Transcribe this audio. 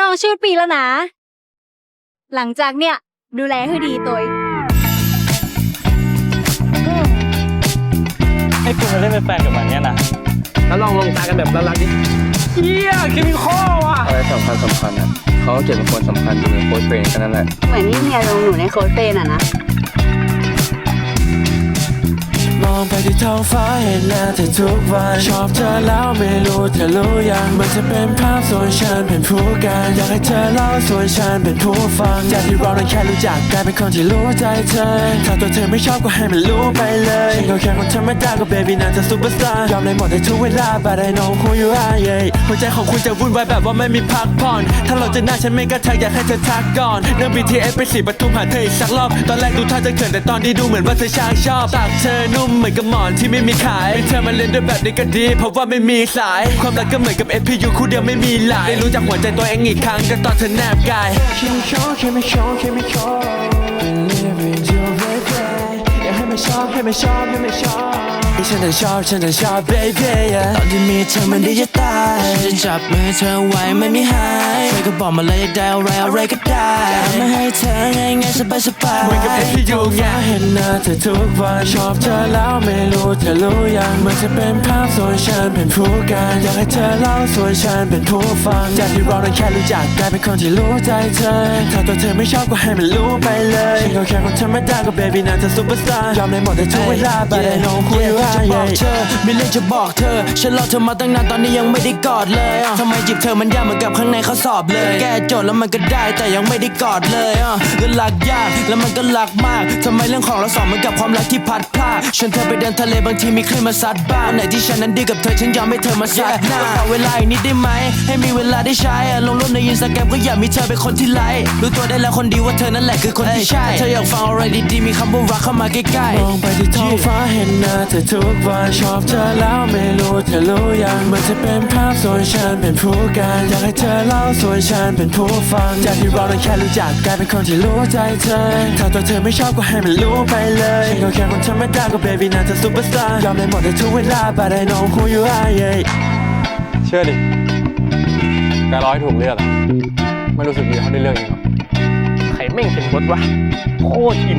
น้องชื่อปีแล้วนะ หลังจากเนี่ย ดูแลให้ดีตัวให้คุณมาเล่นเป็นแฟนกับมันเนี่ยนะ แล้วลองลงตากันแบบรักๆดิเฮียเคมีคอลว่ะอะไรสำคัญสำคัญอะเขาก็เก็บเป็นคนสำคัญอยู่ในโค้ชเฟรนกันนั่นแหละ เหมือนที่เมียลงหนูในโค้ดเฟนอะนะม องไปที่ท้องฟ้าเห็นหน้าเธอทุกวัน ชอบเธอแล้วไม่รู้เธอรู้ยังมันจะเป็นภาพส่วนฉันเป็นผู้การอยากให้เธอเล่าส่วนฉันเป็นผู้ฟังจากที่เรานั้นแค่รู้จักกลายเป็นคนที่รู้ใจเธอ ถ้าตัวเธอไม่ชอบก็ให้มันรู้ไปเลยฉันก็แค่คนธรรมดาก็เบบี้น่าจะซูเปอร์สตาร์ยอมในหมดในทุกเวลา but I know who you are yeah หัวใจของคุณจะวุ่นวายแบบว่าไม่มีพักผ่อน ถ้าเราจะหน้าฉันไม่กระทักอยากให้เธอทักก่อนเรื่อง BTS ไปสีปทุมหาเธออีกสักรอบตอนแรกดูท่าจะเขินแต่ตอนนี้ดูเหมือนว่าเธอช่างชอบปากเธอนุ่มเหมือนกับหมอนที่ไม่มีขายมีเธอมาเล่นด้วยแบบนี้ก็ดี เพราะว่าไม่มีสาย ความรักก็เหมือนกับ FPU คู่เดียวไม่มีหลายได้รู้จักหัวใจตัวเองอีกครั้งก็ตอนเธอแนบกาย Chemical Chemical Chemical Believe in you baby อยากให้มันชอบให้มันชอบให้มันชอบให้ฉันจะชอบฉันจะชอบ baby yeah ตอนที่มีเธอมันดีจะตายฉันจะจับมือเธอไว้ไม่มีหายเธอก็บอกมาเลยได้อะไรอะไรก็ได้จะไม่ให้เธอง่ายง่าย สบายสบายเหมือนกับที่อยู่ไงเห็นหน้าเธอทุกวันชอบเธอแล้วไม่รู้เธอรู้ยังมันจะเป็นภาพส่วนฉันเป็นผู้การอยากให้เธอเล่าส่วนฉันเป็นผู้ฟังจากที่เรานั้นแค่รู้จักกลายเป็นคนที่รู้ใจเธอถ้าตัวเธอไม่ชอบก็ให้มันรู้ไปเลยฉันก็แค่คนธรรมดาก็ baby น่าจะซูเปอร์สตาร์ยอมในหมดในทุกเวลา but I know who you are จะบอกเธอมีเรื่องจะบอกเธอฉันรอเธอมาตั้งนานตอนนี้ยังไม่ได้กอดเลยอะทำไมจีบเธอมันยากเหมือนกับข้างในเขาสอบเลย แก้โจทย์แล้วมันก็ได้แต่ยังไม่ได้กอดเลยอะก็หลักยาก แล้วมันก็หลักมากทำไมเรื่องของเราสองเหมือนกับความรักที่พัดพลาดชวนเธอไปเดินทะเลบางทีมีคลื่นมาซัดบ้างไหนที่ฉันนั้นดีกับเธอฉันยอมให้เธอมาซัดหน้าขอเวลาอีกนิดได้ไหม ให้มีเวลาได้ใช้ลงรูปในอินสตาแกรมก็อยากมีเธอเป็นคนที่ไลค์รู้ตัวได้แล้วคนดีว่าเธอนั่นแหละคือคนที่ใช่เธออยากฟังอะไรดีๆมีคำว่ารักเข้ามาใกล้ๆมองไปที่ท้องฟ้าเห็นหน้าเธอทุกวันชอบเธอแล้วไม่รู้เธอรู้ยังมันจะเป็นภาพส่วนฉันเป็นผู้การอยากให้เธอเล่าส่วนฉันเป็นผู้ฟังจากที่เรานั้นแค่รู้จักกลายเป็นคนที่รู้ใจเธอ ถ้าตัวเธอไม่ชอบก็ให้มันรู้ไปเลยฉันก็แค่คนธรรมดาก็ baby น่าจะซูเปอร์สตาร์ยอมในหมดในทุกเวลา but I know who you are yeah เชื่อดิการร้อยถูกเลือกอะไม่รู้สึกดีเท่าได้เลือกเองหรอกไข่แม่งเป็นรถวะโคตรอิน